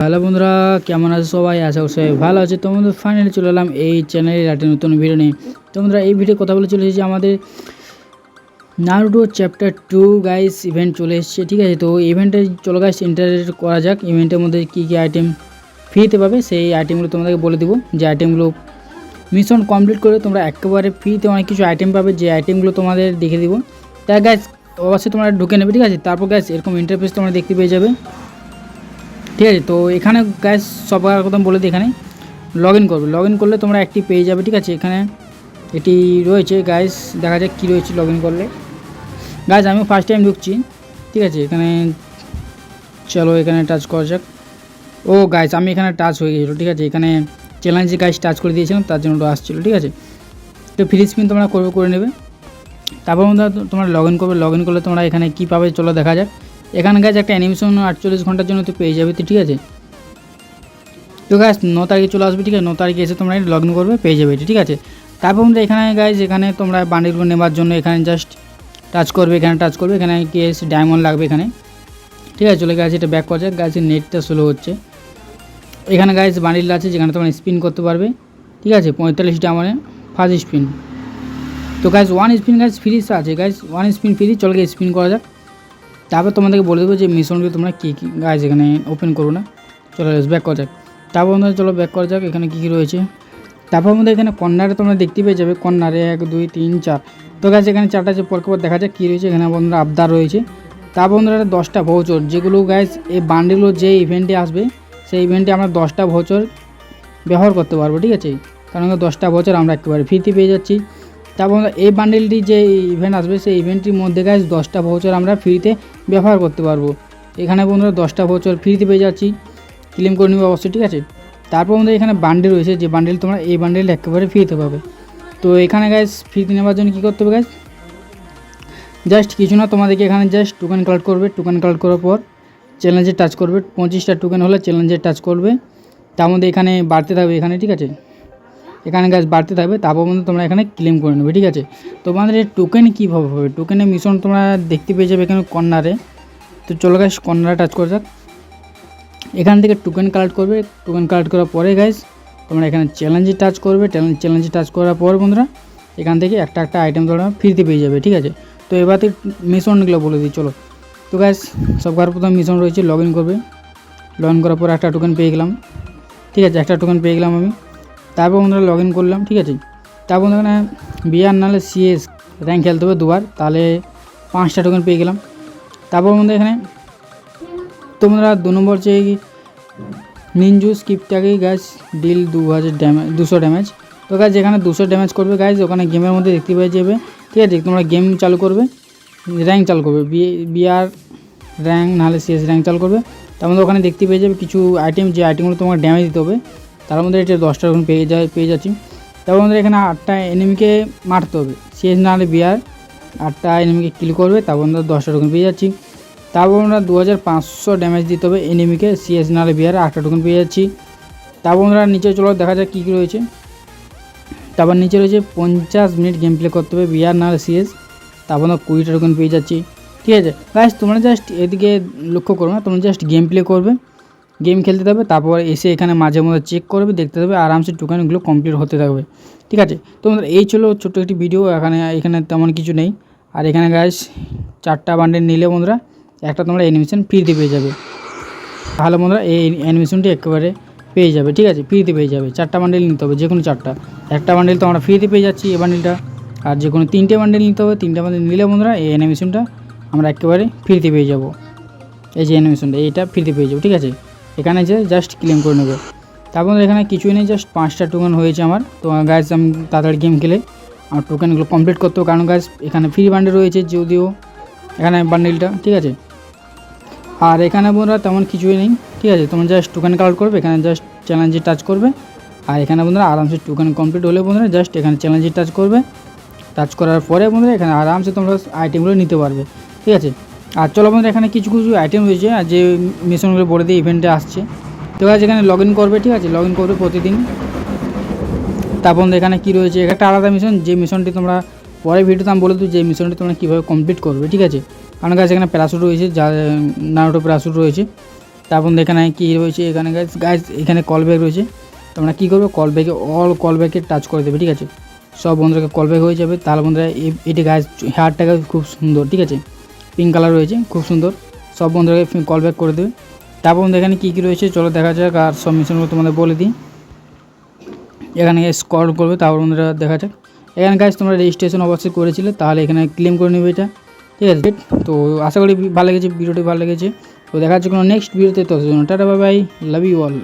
Hello বন্ধুরা, কেমন আছে সবাই? আশা করি সবাই ভালো আছে। তোমাদের ফাইনালি চলে এলাম এই চ্যানেলের একটা নতুন ভিডিও নিয়ে। তো বন্ধুরা, এই ভিডিও কথা বলে চলে এসেছি আমাদের Naruto chapter two guys event চলে এসেছে, ঠিক আছে? তো ইভেন্টে চলো গাইস এন্টার করা যাক। ইভেন্টের মধ্যে কী কী আইটেম ফ্রিতে পাবে, সেই আইটেমগুলো তোমাদেরকে বলে দেবো। যে আইটেমগুলো মিশন কমপ্লিট করে তোমরা একেবারে ফ্রিতে অনেক কিছু আইটেম পাবে, যে আইটেমগুলো তোমাদের দেখে দিব। তাই গাইস অবশ্যই তোমরা ঢুকে নেবে, ঠিক আছে? তারপর গাইস এরকম ইন্টারফেস তোমরা দেখতে পেয়ে যাবে। ঠিক আছে, তো এখানে গ্যাস সবার কথা বলে দিই এখানে লগ ইন করবে। লগ ইন করলে তোমরা একটি পেয়ে যাবে, ঠিক আছে? এখানে এটি রয়েছে গাইস দেখা যাক কী রয়েছে লগ ইন করলে। গাইস আমি ফার্স্ট টাইম ঢুকছি, ঠিক আছে? এখানে চলো, এখানে টাচ করা যাক। ও গাইস আমি এখানে টাচ হয়ে গেছিল, ঠিক আছে? এখানে চ্যালেঞ্জে গাইস টাচ করে দিয়েছিলাম, তার জন্য আসছিল ঠিক আছে? তো ফ্রি স্পিন তোমরা করবে করে নেবে। তারপর তোমরা লগ ইন করবে। লগ ইন করলে তোমরা এখানে কী পাবে, চলো দেখা যাক। এখানে গাছ একটা অ্যানিমেশন আটচল্লিশ ঘণ্টার জন্য তো পেয়ে যাবে তো ঠিক আছে? তো গাছ ন তারিখে চলে আসবে, ঠিক আছে? ন তারিখে এসে তোমরা লগ ইন করবে, পেয়ে যাবে, ঠিক আছে? তারপর তোমরা এখানে গাইজ এখানে তোমরা বান্ডিলগুলো নেওয়ার জন্য এখানে জাস্ট টাচ করবে, এখানে টাচ করবে, এখানে কেস ডায়মন্ড লাগবে এখানে। ঠিক আছে? চলে গেছে এটা ব্যাক করা যাক গাছের নেটটা স্লো হচ্ছে। এখানে গাইজ বান্ডিল আছে, যেখানে তোমরা স্পিন করতে পারবে। ঠিক আছে? পঁয়তাল্লিশ ডায়মন্ডে ফার্স্ট স্পিন তো guys one spin guys free আছে। গাইজ ওয়ান স্পিন ফ্রি চলে গিয়ে স্পিন করা যাক। তারপর তোমাদেরকে বলে দেবো যে মিশনগুলো তোমরা কী কী গাইজ এখানে ওপেন করো না। চলো ব্যাক করা যাক। তারপর আমাদের চলো ব্যাক করা যাক, এখানে কী কী রয়েছে। তারপর আমাদের এখানে কর্নারে তোমরা দেখতে পেয়ে যাবে। কর্নারে এক, দুই, তিন, চার। তো গাছ এখানে চারটা যে পর পর দেখা যাক কী রয়েছে। এখানে বন্ধুরা আবদার রয়েছে। তারপর বন্ধুরা দশটা ভৌচর যেগুলো গাইজ এই বান্ডেলগুলো যে ইভেন্টে আসবে, সেই ইভেন্টে আমরা দশটা ভৌচর ব্যবহার করতে পারব, ঠিক আছে? কারণ দশটা বছর আমরা একেবারে ফ্রিতে পেয়ে যাচ্ছি। তারপর এই বান্ডেলটি যে ইভেন্ট আসবে, সেই ইভেন্টটির মধ্যে গাছ দশটা ভৌচর আমরা ফ্রিতে ব্যবহার করতে পারব। এখানে বন্ধুরা দশটা ভৌচর ফ্রিতে পেয়ে যাচ্ছি। ক্লেম করে নেবে অবশ্যই, ঠিক আছে? তারপর আমাদের এখানে বান্ডেল রয়েছে, যে বান্ডেল তোমরা এই বান্ডেল একেবারে ফ্রিতে পাবে। তো এখানে গ্যাস ফ্রিতে নেওয়ার জন্য কী করতে হবে গ্যাস জাস্ট কিছু না, তোমাদেরকে এখানে জাস্ট টোকেন কালেক্ট করবে। টোকেন কালেক্ট করার পর চ্যালেঞ্জে টাচ করবে। পঁচিশটা টোকেন হলে চ্যালেঞ্জে টাচ করবে। তার মধ্যে এখানে বাড়তে থাকবে এখানে, ঠিক আছে? এখানে গাছ বাড়তে থাকবে, তারপর মধ্যে তোমরা এখানে ক্লেম করে নেবে, ঠিক আছে? তোমাদের এই টোকেন কীভাবে হবে? টোকেনের মিশন তোমরা দেখতে পেয়ে যাবে এখানে কর্নারে। তো চলো গাছ কর্নারে টাচ করে যাক। এখান থেকে টোকেন কালেক্ট করবে। টোকেন কালেক্ট করার পরে গাইজ তোমরা এখানে চ্যালেঞ্জে টাচ করবে। চ্যালেঞ্জে টাচ করার পর বন্ধুরা, এখান থেকে একটা একটা আইটেম তোমরা ফ্রিতে পেয়ে যাবে, ঠিক আছে? তো এবার থেকে মিশনগুলো বলে দিই, চলো। তো গাইজ সবকার প্রথম মিশন রয়েছে লগ ইন করবে। লগ ইন করার পর একটা টোকেন পেয়ে গেলাম। ঠিক আছে, একটা টোকেন পেয়ে গেলাম আমি। তারপর বন্ধুরা লগ ইন করলাম, ঠিক আছে? তারপর এখানে বিআর নাহলে সিএস র্যাঙ্ক খেলতে হবে দুবার, তাহলে পাঁচটা টোকেন পেয়ে গেলাম। তারপর বন্ধু এখানে তোমরা দু নম্বর যে নিনজু স্কিপটাকেই গাছ ডিল দু হাজার ড্যামেজ দুশো ড্যামেজ তো গাছ যেখানে দুশো ড্যামেজ করবে গাছ ওখানে গেমের মধ্যে দেখতে পেয়ে যাবে ঠিক আছে? তোমরা গেম চালু করবে র্যাঙ্ক চালু করবে বিআর র্যাঙ্ক নাহলে সিএস র্যাঙ্ক চালু করবে। তার মধ্যে ওখানে দেখতে পেয়ে যাবে কিছু আইটেম যে আইটেমগুলো তোমাকে ড্যামেজ দিতে হবে। তার মধ্যে এটা দশটা এখন পেয়ে যায়, পেয়ে যাচ্ছি। তারপর আমাদের এখানে আটটা এনিমিকে মারতে হবে। সিএস নাহলে বিআর আটটা এনিমিকে কিল করবে, তারপর আমরা দশটা টোকেন পেয়ে যাচ্ছি। তারপর আমরা দু হাজার পাঁচশো ড্যামেজ দিতে হবে এনিমিকে সিএস নাহলে বিআর আটটা টোকেন পেয়ে যাচ্ছি। তারপর আমরা নিচে চলো, দেখা যাক কী কী রয়েছে। তারপর নিচে রয়েছে পঞ্চাশ মিনিট গেম প্লে করতে হবে বিআর নাহলে সিএস তারপর আমরা কুড়িটা টোকেন পেয়ে যাচ্ছি। ঠিক আছে গাছ তোমরা জাস্ট এদিকে লক্ষ্য করো না, তোমরা জাস্ট গেম প্লে করবে। গেম খেলতে থাকবে, তারপর এসে এখানে মাঝে মধ্যে চেক করবে, দেখতে থাকবে, আরামসে টোকেনগুলো কমপ্লিট হতে থাকবে। ঠিক আছে? তোমাদের এই ছিল ছোট্ট একটি ভিডিও এখানে এখানে তেমন কিছু নেই। আর এখানে গাছ চারটা বান্ডেল নিলে বন্ধুরা, একটা তোমরা অ্যানিমেশন ফ্রিতে পেয়ে যাবে। তাহলে বন্ধুরা, এই অ্যানিমেশনটি একেবারে পেয়ে যাবে, ঠিক আছে? ফ্রিতে পেয়ে যাবে। চারটা বান্ডেল নিতে হবে যে কোনো চারটা। একটা বান্ডেল তো আমরা ফ্রিতে পেয়ে যাচ্ছি এই বান্ডেলটা আর যে কোনো তিনটে বান্ডেল নিতে হবে, তিনটে বান্ডেল নিলে বন্ধুরা, এই অ্যানিমেশনটা আমরা একেবারে ফ্রিতে পেয়ে যাব। এই যে অ্যানিমেশনটা এইটা ফ্রিতে পেয়ে যাব, ঠিক আছে? এখানে যে জাস্ট ক্লেম করে নেবে। তারপর এখানে কিছুই নেই জাস্ট পাঁচটা টোকেন হয়েছে আমার। তো গাছ আমি তাড়াতাড়ি গেম খেলে আমার টোকেনগুলো কমপ্লিট করতে হবে। কারণ গাছ এখানে ফ্রি বান্ডেল রয়েছে যদিও এখানে বান্ডেলটা ঠিক আছে? আর এখানে বন্ধুরা তেমন কিছুই নেই, ঠিক আছে? তোমরা জাস্ট টোকেন কালেক্ট করবে, এখানে জাস্ট চ্যালেঞ্জে টাচ করবে। আর এখানে বন্ধুরা আরামসে টোকেন কমপ্লিট হলে বন্ধুরা জাস্ট এখানে চ্যালেঞ্জে টাচ করবে। টাচ করার পরে বন্ধুরা এখানে আরামসে তোমরা আইটেমগুলো নিতে পারবে, ঠিক আছে? আর চলো বন্ধুরা, এখানে কিছু কিছু আইটেম রয়েছে, আর যে মিশনগুলো বলে দিয়ে ইভেন্টে আসছে। তো গাছ এখানে লগ করবে, ঠিক আছে? লগ করবে প্রতিদিন। তারপর এখানে কী রয়েছে? একটা আলাদা মিশন যে মিশনটি তোমরা পরে ভিডিওতে আমি বলে দিই যে মিশনটি তোমরা কীভাবে কমপ্লিট করবে, ঠিক আছে? কারণ গাছ এখানে প্যারাশুট রয়েছে, যা নারোটো প্যারাশুট রয়েছে। তারপর এখানে কী রয়েছে? এখানে গাইজ গাইজ এখানে কল ব্যাগ রয়েছে। তোমরা কী করবে? কল ব্যাগে অল কল ব্যাগে টাচ করে দেবে, ঠিক আছে? সব বন্ধুরাকে কল ব্যাগ হয়ে যাবে। তাহলে বন্ধুরা এটি গাছ হেয়ারটাকে খুব সুন্দর, ঠিক আছে? পিঙ্ক কালার রয়েছে, খুব সুন্দর। সব বন্ধুরাকে কল ব্যাক করে দেবে তারপর বন্ধু এখানে কী কী রয়েছে? চলো দেখা যাক আর সব মিশনগুলো তোমাদের বলে দিই। এখানে স্কল করবে, তারপর বন্ধুরা দেখা যাক। এখানে গাছ তোমরা রেজিস্ট্রেশন অবশ্যই করেছিলে, তাহলে এখানে ক্লেম করে নেবে এটা। ঠিক আছে? তো আশা করি ভালো লেগেছে, ভিডিওটি ভালো লেগেছে। তো দেখা যাচ্ছে কোনো নেক্সট ভিডিওতে তত tata bye bye love you all